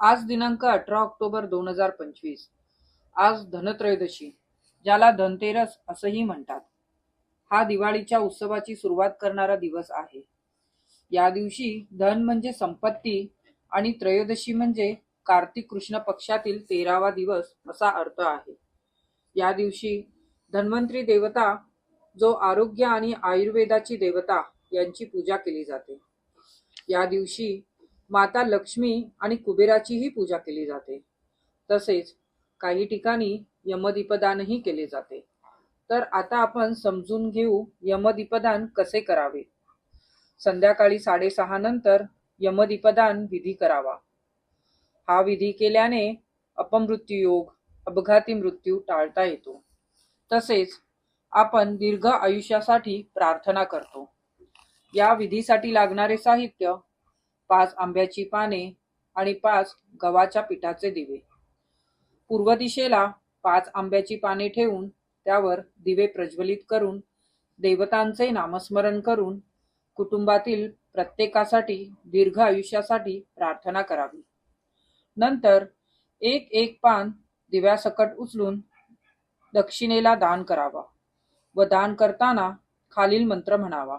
आज दिनांक अठरा ऑक्टोबर दोन हजार पंचवीस. आज धनत्रयोदशी ज्याला धनतेरस असंही म्हणतात. हा दिवाळीच्या उत्सवाची सुरुवात करणारा दिवस आहे. या दिवशी धन म्हणजे संपत्ती आणि त्रयोदशी म्हणजे कार्तिक कृष्ण पक्षातील तेरावा दिवस असा अर्थ आहे. या दिवशी धन्वंतरी देवता जो आरोग्य आणि आयुर्वेदाची देवता यांची पूजा केली जाते. या दिवशी माता लक्ष्मी आणि कुबेराचीही पूजा केली जाते. तसेच काही ठिकाणी यमदीपदानही केले जाते. तर आता आपण समजून घेऊ यमदीपदान कसे करावे. संध्याकाळी साडेसहा नंतर यमदीपदान विधी करावा. हा विधी केल्याने अपमृत्यू योग अपघाती मृत्यू टाळता येतो. तसेच आपण दीर्घ आयुष्यासाठी प्रार्थना करतो. या विधीसाठी लागणारे साहित्य पाच आंब्याची पाने आणि पाच गव्हाच्या पिठाचे दिवे. पूर्व दिशेला पाच आंब्याची पाने ठेवून त्यावर दिवे प्रज्वलित करून देवतांचे नामस्मरण करून कुटुंबातील प्रत्येकासाठी दीर्घ आयुष्यासाठी प्रार्थना करावी. नंतर एक एक पान दिव्यासकट उचलून दक्षिणेला दान करावा व दान करताना खालील मंत्र म्हणावा.